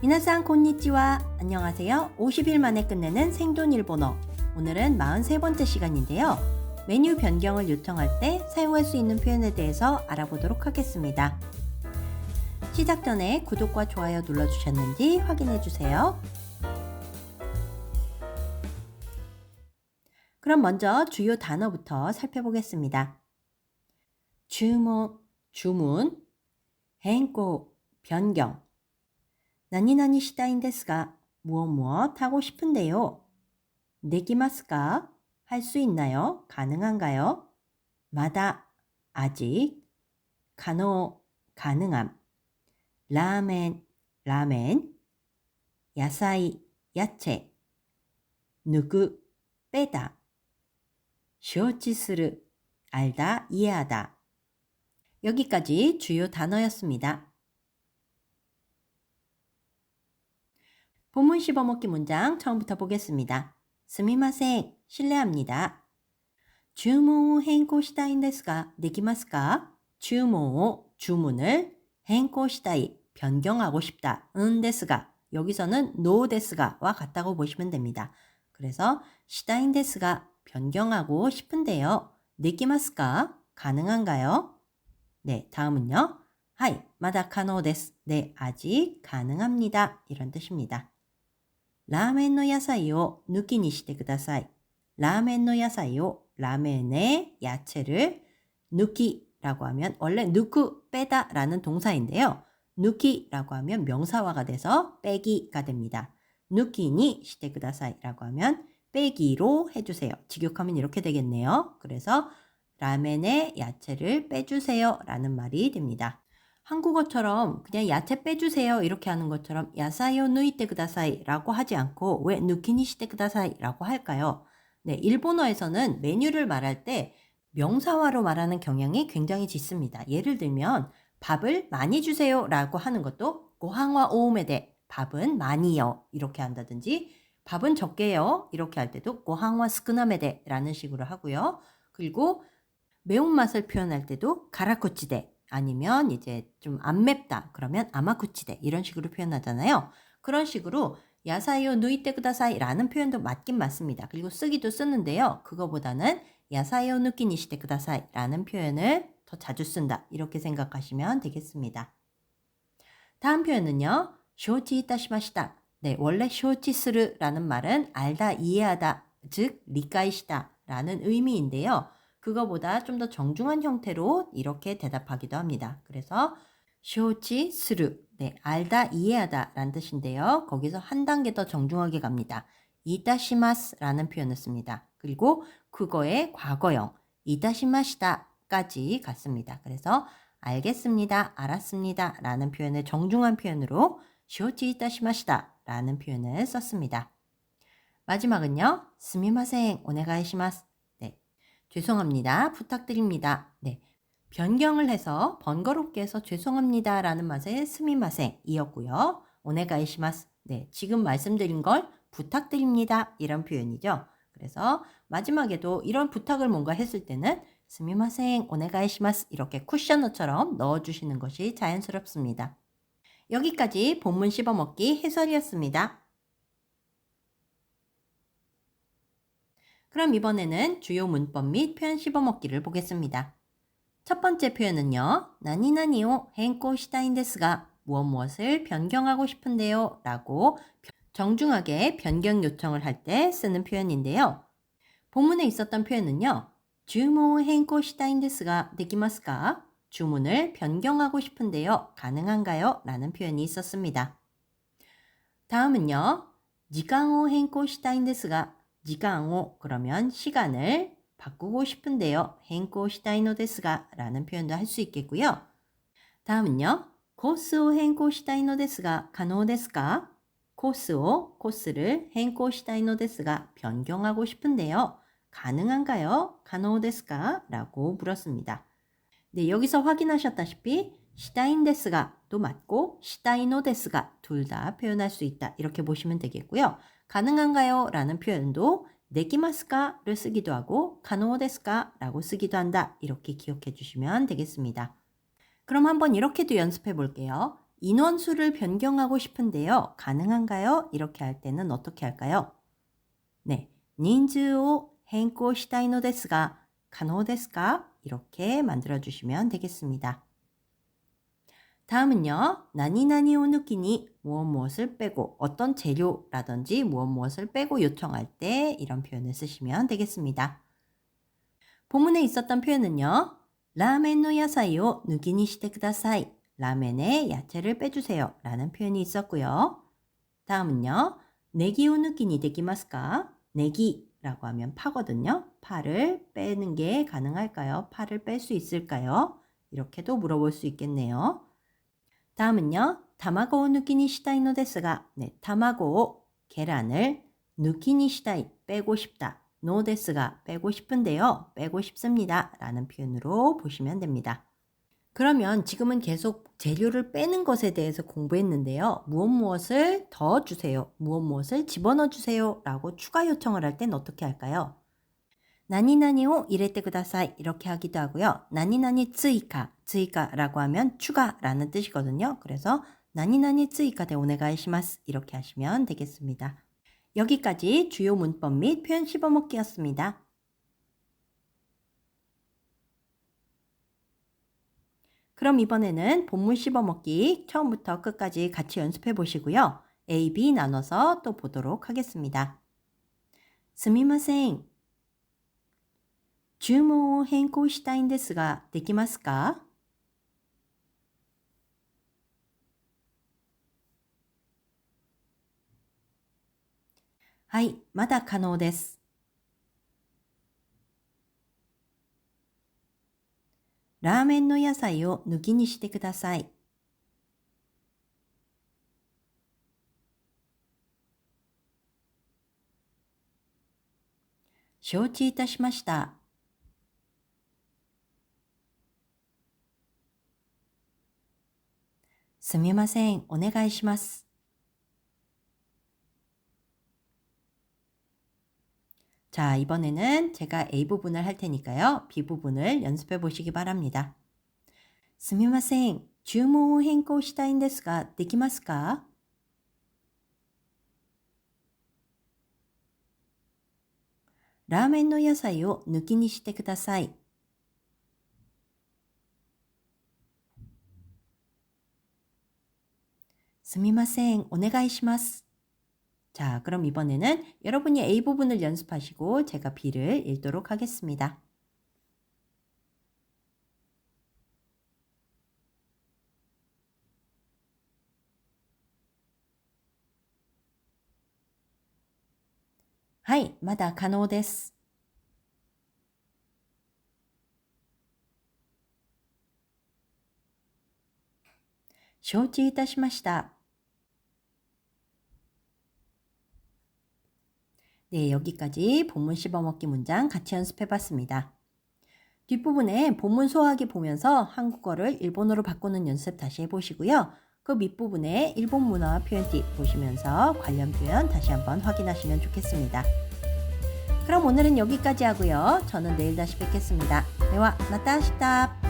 미나상 곤니치와 안녕하세요. 50일 만에 끝내는 생존 일본어. 오늘은 43번째 시간인데요. 메뉴 변경을 요청할 때 사용할 수 있는 표현에 대해서 알아보도록 하겠습니다. 시작 전에 구독과 좋아요 눌러주셨는지 확인해 주세요. 그럼 먼저 주요 단어부터 살펴보겠습니다. 주문, 주문, 행고, 변경. 나니나니 시다인데스가 무엇 무엇 하고 싶은데요. 네 내기마스가 할 수 있나요? 가능한가요? 마다 아직 가노 가능함 라멘 라멘 야사이 야채 누구 빼다 쇼치스르 알다 이해하다 여기까지 주요 단어였습니다. 본문 씹어먹기 문장 처음부터 보겠습니다. 스미마생, 실례합니다. 주문 행고 시다인 데스가 되기마스까? 주문, 주문을 시다이, 변경하고 싶다. 은 데스가, 여기서는 노 데스가와 같다고 보시면 됩니다. 그래서 시다인 데스가 변경하고 싶은데요. 되기마스까? 가능한가요? 네, 다음은요. 하이, 마다 카노 데스. 네, 아직 가능합니다. 이런 뜻입니다. ラーメンの野菜を抜きにしてください. 라멘の 야사이요. 라멘의 야채를抜き라고 하면 원래 누쿠 빼다 라는 동사인데요.抜き라고 하면 명사화가 돼서 빼기가 됩니다.抜きに 시대ください라고 하면 빼기로 해주세요. 직역하면 이렇게 되겠네요. 그래서 라멘의 야채를 빼주세요 라는 말이 됩니다. 한국어처럼 그냥 야채 빼주세요 이렇게 하는 것처럼 야사요 누이테 그다사이 라고 하지 않고 왜 누키니 시테 그다사이 라고 할까요? 네, 일본어에서는 메뉴를 말할 때 명사화로 말하는 경향이 굉장히 짙습니다. 예를 들면 밥을 많이 주세요 라고 하는 것도 고항화 오메데 밥은 많이요 이렇게 한다든지 밥은 적게요 이렇게 할 때도 고항화 스크나메데 라는 식으로 하고요. 그리고 매운맛을 표현할 때도 가라코치데 아니면 이제 좀 안 맵다 그러면 아마쿠치데 이런 식으로 표현하잖아요. 그런 식으로 야사이오 누이테 쿠다사이 라는 표현도 맞긴 맞습니다. 그리고 쓰기도 쓰는데요. 그거보다는 야사이오 누키니시테 쿠다사이 라는 표현을 더 자주 쓴다. 이렇게 생각하시면 되겠습니다. 다음 표현은요. 쇼치 이타시마시다. 네, 원래 쇼치스르라는 말은 알다, 이해하다, 즉 리카이시다 라는 의미인데요. 그거보다 좀 더 정중한 형태로 이렇게 대답하기도 합니다. 그래서 쇼치 스루 네, 알다 이해하다 라는 뜻인데요. 거기서 한 단계 더 정중하게 갑니다. 이다시마스라는 표현을 씁니다. 그리고 그거의 과거형 이다시마시다까지 갔습니다. 그래서 알겠습니다, 알았습니다 라는 표현을 정중한 표현으로 쇼치 이다시마시다 라는 표현을 썼습니다. 마지막은요. 스미마생 오네가이시마스 죄송합니다. 부탁드립니다. 네. 변경을 해서 번거롭게 해서 죄송합니다. 라는 맛의 스미마생 이었고요. 오네가이시마스. 네. 지금 말씀드린 걸 부탁드립니다. 이런 표현이죠. 그래서 마지막에도 이런 부탁을 뭔가 했을 때는 스미마생 오네가이시마스 이렇게 쿠셔너처럼 넣어주시는 것이 자연스럽습니다. 여기까지 본문 씹어먹기 해설이었습니다. 그럼 이번에는 주요 문법 및 표현 씹어먹기를 보겠습니다. 첫 번째 표현은요. 나니나니오 henko 시다인 데스가 무엇 무엇을 변경하고 싶은데요. 라고 정중하게 변경 요청을 할 때 쓰는 표현인데요. 본문에 있었던 표현은요. 주문 henko 시다인 데스가 되기마스까? 주문을 변경하고 싶은데요. 가능한가요? 라는 표현이 있었습니다. 다음은요. 지간오 henko 시다인 데스가 지간오 그러면 시간을 바꾸고 싶은데요. 행고 시다이노 데스가 라는 표현도 할 수 있겠고요. 다음은요. 코스오 행고 시다이노 데스가 가노 데스까? 코스오 코스를 행고 시다이노 데스가 변경하고 싶은데요. 가능한가요? 가노 데스까? 라고 물었습니다. 네, 여기서 확인하셨다시피 시다인 데스가 또 맞고 시다이노 데스가 둘 다 표현할 수 있다. 이렇게 보시면 되겠고요. 가능한가요? 라는 표현도 네키마스카를 쓰기도 하고 가노데스카 라고 쓰기도 한다. 이렇게 기억해 주시면 되겠습니다. 그럼 한번 이렇게도 연습해 볼게요. 인원수를 변경하고 싶은데요. 가능한가요? 이렇게 할 때는 어떻게 할까요? 네. 닌즈오 행코 시다이노데스가 가노데스까 이렇게 만들어 주시면 되겠습니다. 다음은요. 나니나니 오 느끼니 무엇 무엇을 빼고 어떤 재료라든지 무엇 무엇을 빼고 요청할 때 이런 표현을 쓰시면 되겠습니다. 본문에 있었던 표현은요. 라멘の 야사이오 누기니 시테 쿠다사이. 라멘에 야채를 빼주세요. 라는 표현이 있었고요. 다음은요. 내기 오 느끼니 되기마스까? 내기라고 하면 파거든요. 파를 빼는 게 가능할까요? 파를 뺄 수 있을까요? 이렇게도 물어볼 수 있겠네요. 다음은요. 타마고 누기니 시다이 노데스가 네, 타마고 계란을 누기니 시다이 빼고 싶다. 노데스가 빼고 싶은데요. 빼고 싶습니다. 라는 표현으로 보시면 됩니다. 그러면 지금은 계속 재료를 빼는 것에 대해서 공부했는데요. 무엇 무엇을 더 주세요. 무엇 무엇을 집어넣어 주세요. 라고 추가 요청을 할 땐 어떻게 할까요? 나니나니오 이레테 구다사이 이렇게 하기도 하고요. 나니나니 쯔이카, 쯔이카라고 하면 추가라는 뜻이거든요. 그래서 나니나니 쯔이카 대 오네가이시마스 이렇게 하시면 되겠습니다. 여기까지 주요 문법 및 표현 씹어먹기였습니다. 그럼 이번에는 본문 씹어먹기 처음부터 끝까지 같이 연습해 보시고요. A, B 나눠서 또 보도록 하겠습니다. 스미마셍 注文を変更したいんですが、できますか？はい、まだ可能です。ラーメンの野菜を抜きにしてください。承知いたしました。 すみません。お願いします。 자, 이번에는 제가 A 부분을 할 테니까요. B 부분을 연습해 보시기 바랍니다. すみません。注文を変更したいんですが、できますかラーメンの野菜を抜きにしてください。 すみません。お願いします。 자, 그럼 이번에는 여러분이 A 부분을 연습하시고 제가 B를 읽도록 하겠습니다. 하이, まだ可能です.承知いたしました. 네, 여기까지 본문 씹어먹기 문장 같이 연습해봤습니다. 뒷부분에 본문 소화하기 보면서 한국어를 일본어로 바꾸는 연습 다시 해보시고요. 그 밑부분에 일본 문화와 표현 팁 보시면서 관련 표현 다시 한번 확인하시면 좋겠습니다. 그럼 오늘은 여기까지 하고요. 저는 내일 다시 뵙겠습니다. 대화, 나타시다.